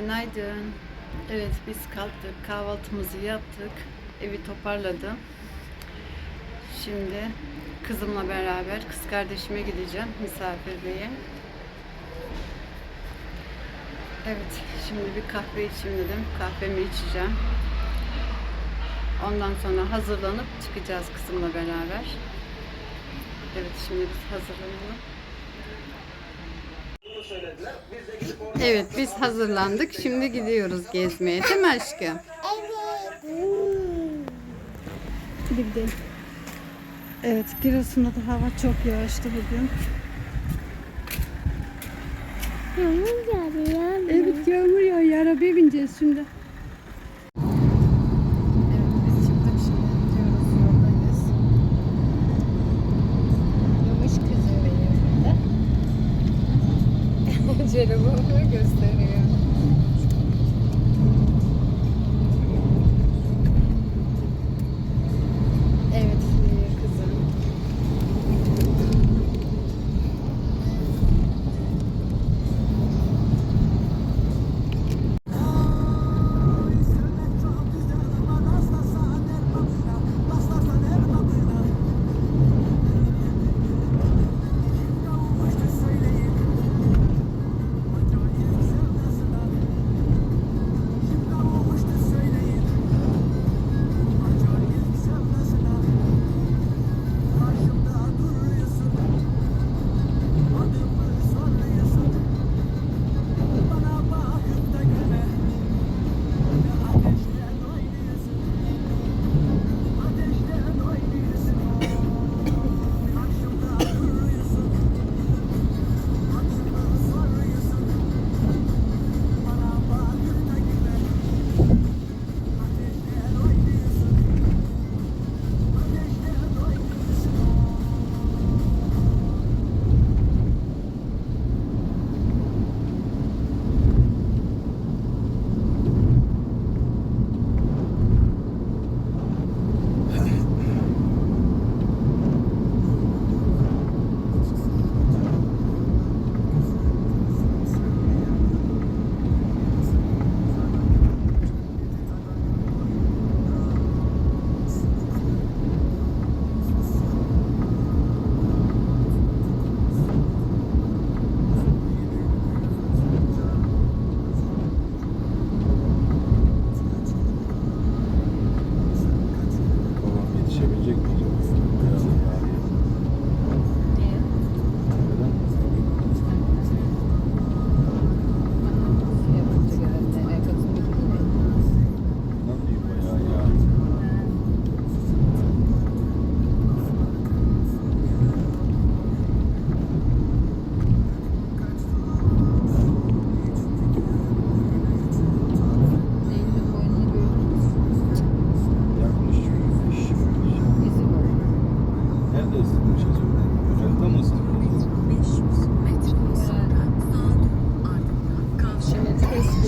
Günaydın. Evet biz kalktık, kahvaltımızı yaptık. Evi toparladım. Şimdi kızımla beraber kız kardeşime gideceğim misafirliğe. Evet, şimdi bir kahve içeyim dedim. Kahvemi içeceğim. Ondan sonra hazırlanıp çıkacağız kızımla beraber. Evet, şimdi biz hazırlanalım. Evet, biz hazırlandık. Şimdi gidiyoruz gezmeye, değil mi aşkım? Evet. Hadi gidelim. Evet, Giresun'da da hava çok yağışlı bugün. Yağmur yağmur. Evet, yağmur yağıyor. Arabaya bineceğiz şimdi.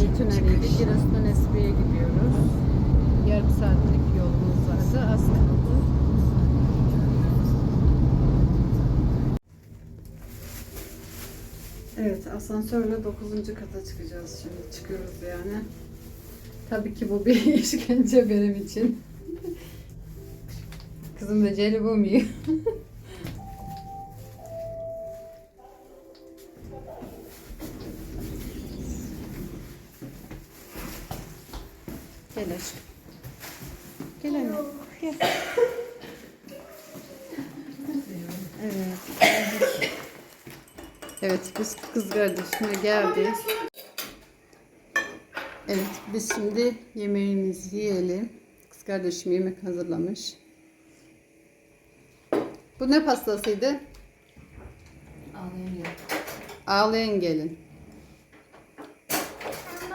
Tüneliyle Giresun'dan Espiye'ye gidiyoruz. Yarım saatlik yolumuz vardı. Az kaldı. Evet, asansörle 9. kata çıkacağız şimdi. Çıkıyoruz yani. Tabii ki bu bir işkence benim için. Kızım da jelibon Gel anne. Gel. Evet. geldik. Evet biz kız kardeşime geldik. Evet biz şimdi yemeğimizi yiyelim. Kız kardeşim yemek hazırlamış. Bu ne pastasıydı? Ağlayamıyor. Ağlayan gelin.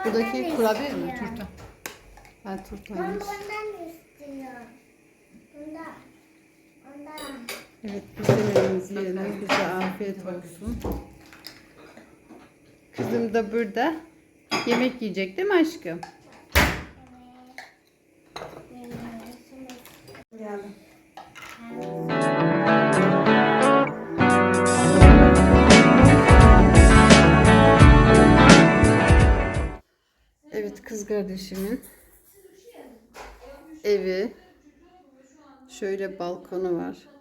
Buradaki kurabiye mi? Turta. Ha Ben turtaymış. Evet yemeğimizi yiyelim. Bize afiyet olsun. Kızım da burada yemek yiyecek değil mi aşkım? Geldim. Evet kız kardeşimin evi. Şöyle balkonu var.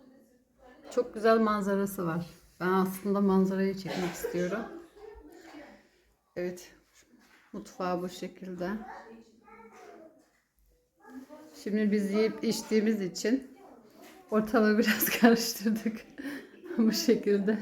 Çok güzel manzarası var. Ben aslında manzarayı çekmek istiyorum. Evet. Mutfağı bu şekilde. Şimdi biz yiyip içtiğimiz için ortalığı biraz karıştırdık. bu şekilde.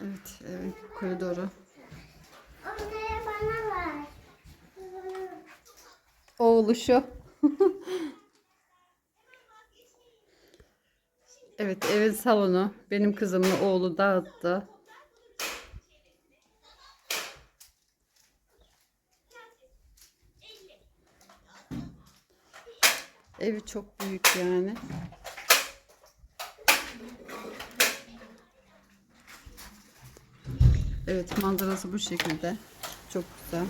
Evet, evet koridoru. Onları bana ver. Oğlu şu. evet evin salonu. Benim kızımla oğlu dağıttı. Evi çok büyük yani. Evet manzarası bu şekilde. Çok güzel.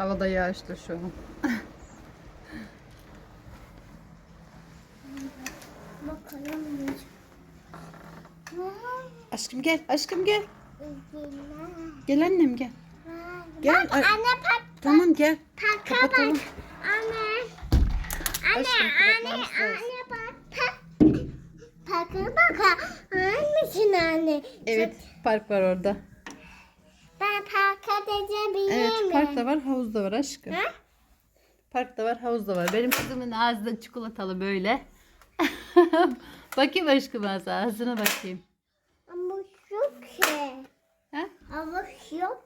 Havada yağışlı şu an. Bakalım. Aşkım gel, aşkım gel. Gel annem gel. Gel. Bak anne pat Tamam gel. paka Kapatalım. bak. Anne. Anne Aşkım, anne lazım. anne bak. Pa- Paka baka. Annesin anne. Evet, park var orada. Ben parka edebilir Evet, miyim? park da var, havuz da var aşkım. Ha? Park da var, havuz da var. Benim kızımın ağzı da çikolatalı böyle. bakayım aşkım ağzı, ağzına bakayım. Ha? Ama yok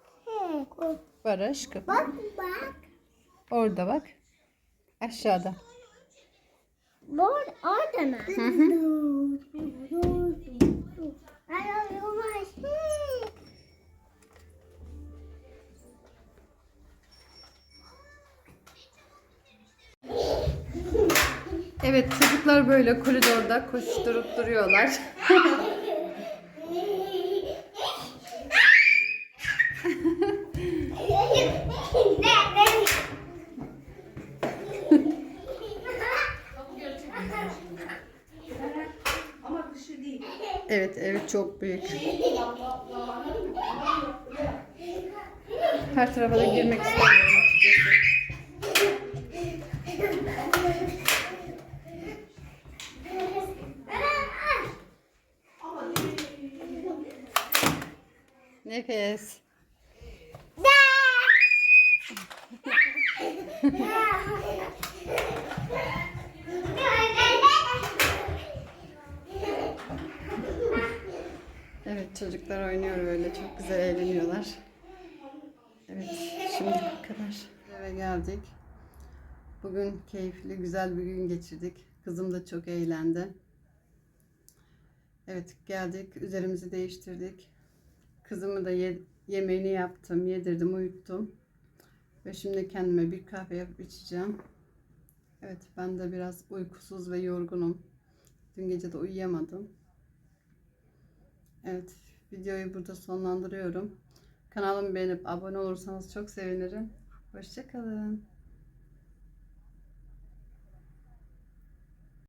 ki. Var aşkım. Bak bak. Orada bak. Aşağıda. Bu orada mı? Evet, çocuklar böyle koridorda koşturup duruyorlar. Evet, evet çok büyük. Her tarafa da girmek istemiyorum. Nefes. Evet çocuklar oynuyor öyle çok güzel eğleniyorlar. Evet şimdi kadar. Eve geldik. Bugün keyifli güzel bir gün geçirdik. Kızım da çok eğlendi. Evet geldik üzerimizi değiştirdik. Kızımı da ye- yemeğini yaptım, yedirdim, uyuttum. Ve şimdi kendime bir kahve yapıp içeceğim. Evet ben de biraz uykusuz ve yorgunum. Dün gece de uyuyamadım. Evet, videoyu burada sonlandırıyorum. Kanalımı beğenip abone olursanız çok sevinirim. Hoşçakalın.